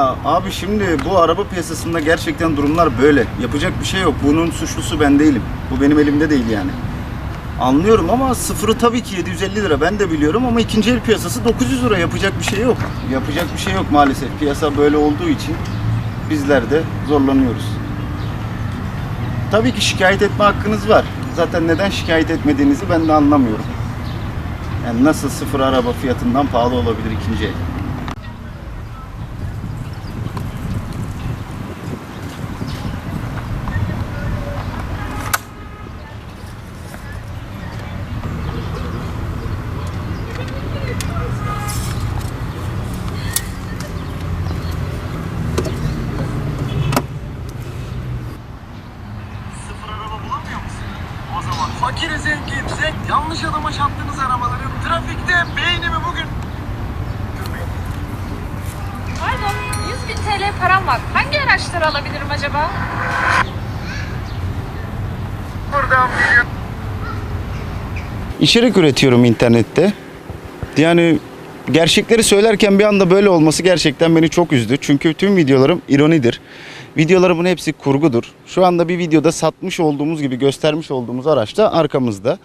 Ya abi şimdi bu araba piyasasında gerçekten durumlar böyle. Yapacak bir şey yok. Bunun suçlusu ben değilim. Bu benim elimde değil yani. Anlıyorum ama sıfırı tabii ki 750 lira ben de biliyorum ama ikinci el piyasası 900 lira yapacak bir şey yok. Yapacak bir şey yok maalesef. Piyasa böyle olduğu için bizler de zorlanıyoruz. Tabii ki şikayet etme hakkınız var. Zaten neden şikayet etmediğinizi ben de anlamıyorum. Yani nasıl sıfır araba fiyatından pahalı olabilir ikinci el? Zengin, zengin yanlış adama çarptığınız arabaları trafikte beynimi bugün Pardon, 100 bin TL param var. Hangi araçları alabilirim acaba? buradan biliyorum. İçerik üretiyorum internette. Yani gerçekleri söylerken bir anda böyle olması gerçekten beni çok üzdü. Çünkü tüm videolarım ironidir. Videolarımın hepsi kurgudur. Şu anda bir videoda satmış olduğumuz gibi göstermiş olduğumuz araç da arkamızda.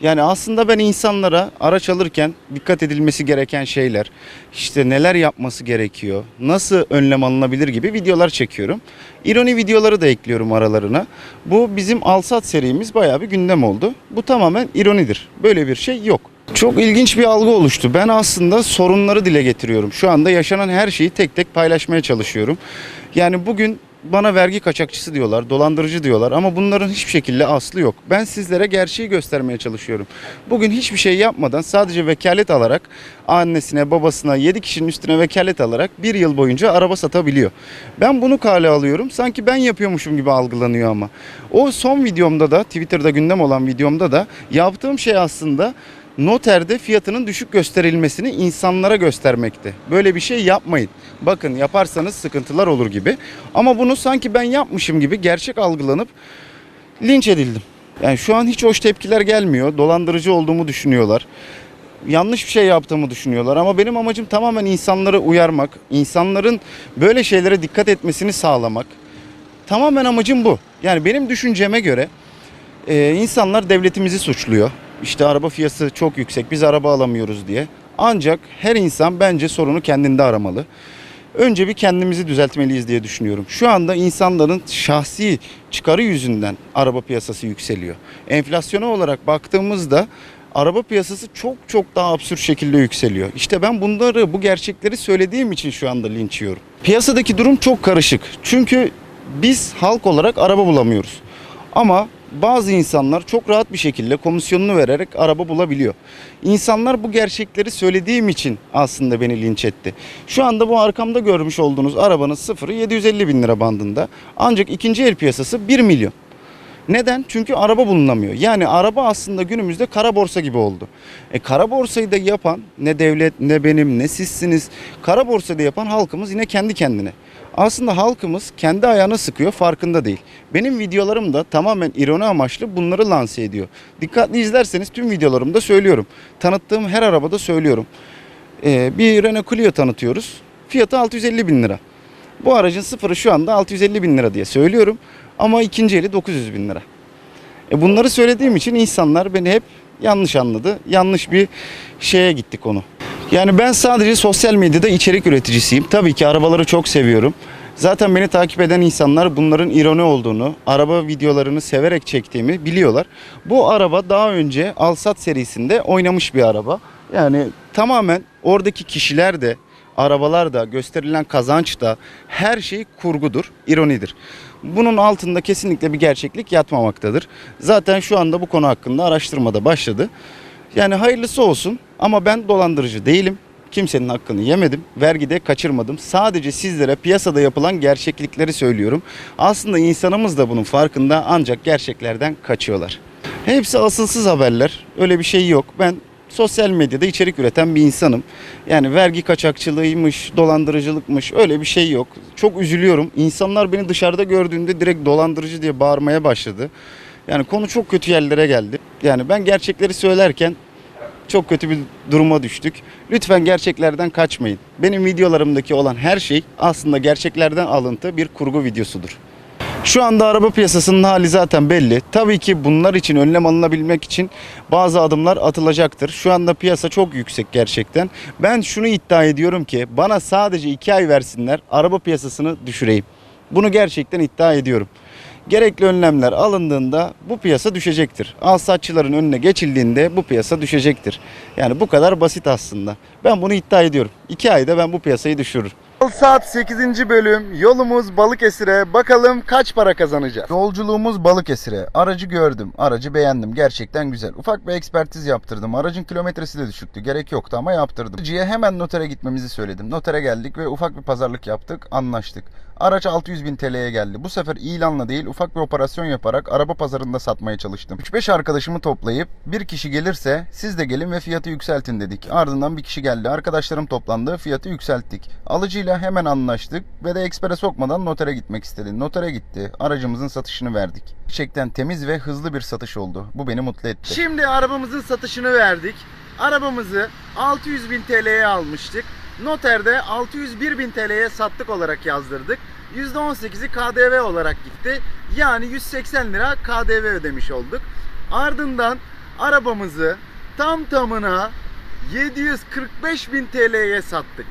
Yani aslında ben insanlara araç alırken dikkat edilmesi gereken şeyler, işte neler yapması gerekiyor, nasıl önlem alınabilir gibi videolar çekiyorum. İroni videoları da ekliyorum aralarına. Bu bizim Alsat serimiz bayağı bir gündem oldu. Bu tamamen ironidir. Böyle bir şey yok. Çok ilginç bir algı oluştu. Ben aslında sorunları dile getiriyorum. Şu anda yaşanan her şeyi tek tek paylaşmaya çalışıyorum. Yani bugün bana vergi kaçakçısı diyorlar, dolandırıcı diyorlar ama bunların hiçbir şekilde aslı yok. Ben sizlere gerçeği göstermeye çalışıyorum. Bugün hiçbir şey yapmadan sadece vekalet alarak annesine, babasına 7 kişinin üstüne vekalet alarak bir yıl boyunca araba satabiliyor. Ben bunu kale alıyorum. Sanki ben yapıyormuşum gibi algılanıyor ama. O son videomda da Twitter'da gündem olan videomda da yaptığım şey aslında noterde fiyatının düşük gösterilmesini insanlara göstermekte. Böyle bir şey yapmayın. Bakın yaparsanız sıkıntılar olur gibi. Ama bunu sanki ben yapmışım gibi gerçek algılanıp linç edildim. Yani şu an hiç hoş tepkiler gelmiyor. Dolandırıcı olduğumu düşünüyorlar. Yanlış bir şey yaptığımı düşünüyorlar ama benim amacım tamamen insanları uyarmak, insanların böyle şeylere dikkat etmesini sağlamak. Tamamen amacım bu. Yani benim düşünceme göre ee, insanlar devletimizi suçluyor. İşte araba fiyatı çok yüksek, biz araba alamıyoruz diye. Ancak her insan bence sorunu kendinde aramalı. Önce bir kendimizi düzeltmeliyiz diye düşünüyorum. Şu anda insanların şahsi çıkarı yüzünden araba piyasası yükseliyor. Enflasyona olarak baktığımızda araba piyasası çok çok daha absürt şekilde yükseliyor. İşte ben bunları, bu gerçekleri söylediğim için şu anda linç yiyorum. Piyasadaki durum çok karışık. Çünkü biz halk olarak araba bulamıyoruz. Ama bazı insanlar çok rahat bir şekilde komisyonunu vererek araba bulabiliyor. İnsanlar bu gerçekleri söylediğim için aslında beni linç etti. Şu anda bu arkamda görmüş olduğunuz arabanın sıfırı 750 bin lira bandında. Ancak ikinci el piyasası 1 milyon. Neden? Çünkü araba bulunamıyor. Yani araba aslında günümüzde kara borsa gibi oldu. E kara borsayı da yapan ne devlet ne benim ne sizsiniz. Kara borsayı da yapan halkımız yine kendi kendine. Aslında halkımız kendi ayağına sıkıyor farkında değil. Benim videolarım da tamamen ironi amaçlı bunları lanse ediyor. Dikkatli izlerseniz tüm videolarımda söylüyorum. Tanıttığım her arabada söylüyorum. Ee, bir Renault Clio tanıtıyoruz. Fiyatı 650 bin lira. Bu aracın sıfırı şu anda 650 bin lira diye söylüyorum. Ama ikinci eli 900 bin lira. E bunları söylediğim için insanlar beni hep yanlış anladı. Yanlış bir şeye gitti konu. Yani ben sadece sosyal medyada içerik üreticisiyim. Tabii ki arabaları çok seviyorum. Zaten beni takip eden insanlar bunların ironi olduğunu, araba videolarını severek çektiğimi biliyorlar. Bu araba daha önce Alsat serisinde oynamış bir araba. Yani tamamen oradaki kişiler de, arabalar da, gösterilen kazanç da her şey kurgudur, ironidir. Bunun altında kesinlikle bir gerçeklik yatmamaktadır. Zaten şu anda bu konu hakkında araştırmada başladı. Yani hayırlısı olsun ama ben dolandırıcı değilim. Kimsenin hakkını yemedim. Vergide kaçırmadım. Sadece sizlere piyasada yapılan gerçeklikleri söylüyorum. Aslında insanımız da bunun farkında ancak gerçeklerden kaçıyorlar. Hepsi asılsız haberler. Öyle bir şey yok. Ben sosyal medyada içerik üreten bir insanım. Yani vergi kaçakçılığıymış, dolandırıcılıkmış öyle bir şey yok. Çok üzülüyorum. İnsanlar beni dışarıda gördüğünde direkt dolandırıcı diye bağırmaya başladı. Yani konu çok kötü yerlere geldi. Yani ben gerçekleri söylerken Çok kötü bir duruma düştük. Lütfen gerçeklerden kaçmayın. Benim videolarımdaki olan her şey aslında gerçeklerden alıntı bir kurgu videosudur. Şu anda araba piyasasının hali zaten belli. Tabii ki bunlar için önlem alınabilmek için bazı adımlar atılacaktır. Şu anda piyasa çok yüksek gerçekten. Ben şunu iddia ediyorum ki bana sadece 2 ay versinler araba piyasasını düşüreyim. Bunu gerçekten iddia ediyorum. Gerekli önlemler alındığında bu piyasa düşecektir. Alsatçıların önüne geçildiğinde bu piyasa düşecektir. Yani bu kadar basit aslında. Ben bunu iddia ediyorum. 2 ayda ben bu piyasayı düşürürüm. Saat 8. bölüm. Yolumuz Balıkesir'e. Bakalım kaç para kazanacağız? Yolculuğumuz Balıkesir'e. Aracı gördüm. Aracı beğendim. Gerçekten güzel. Ufak bir ekspertiz yaptırdım. Aracın kilometresi de düşüktü. Gerek yoktu ama yaptırdım. Aracıya hemen notere gitmemizi söyledim. Notere geldik ve ufak bir pazarlık yaptık. Anlaştık. Araç 600 bin TL'ye geldi. Bu sefer ilanla değil ufak bir operasyon yaparak araba pazarında satmaya çalıştım. 3-5 arkadaşımı toplayıp bir kişi gelirse siz de gelin ve fiyatı yükseltin dedik. Ardından bir kişi geldi. Arkadaşlarım toplandı. Fiyatı yükselttik. Alıcıyla hemen anlaştık ve de ekspere sokmadan notere gitmek istedi. Notere gitti. Aracımızın satışını verdik. Gerçekten temiz ve hızlı bir satış oldu. Bu beni mutlu etti. Şimdi arabamızın satışını verdik. Arabamızı 600 bin TL'ye almıştık. Noterde 601 bin TL'ye sattık olarak yazdırdık. %18'i KDV olarak gitti. Yani 180 lira KDV ödemiş olduk. Ardından arabamızı tam tamına 745 bin TL'ye sattık.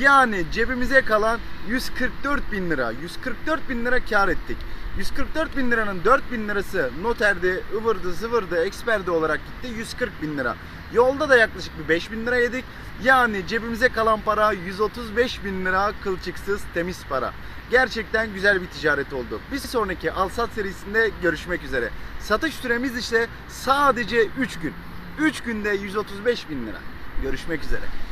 Yani cebimize kalan 144 bin lira. 144 bin lira kar ettik. 144 bin liranın 4 bin lirası noterde, ıvırdı, zıvırdı, eksperde olarak gitti. 140 bin lira. Yolda da yaklaşık bir 5 bin lira yedik. Yani cebimize kalan para 135 bin lira kılçıksız temiz para. Gerçekten güzel bir ticaret oldu. Bir sonraki Alsat serisinde görüşmek üzere. Satış süremiz ise sadece 3 gün. 3 günde 135 bin lira. Görüşmek üzere.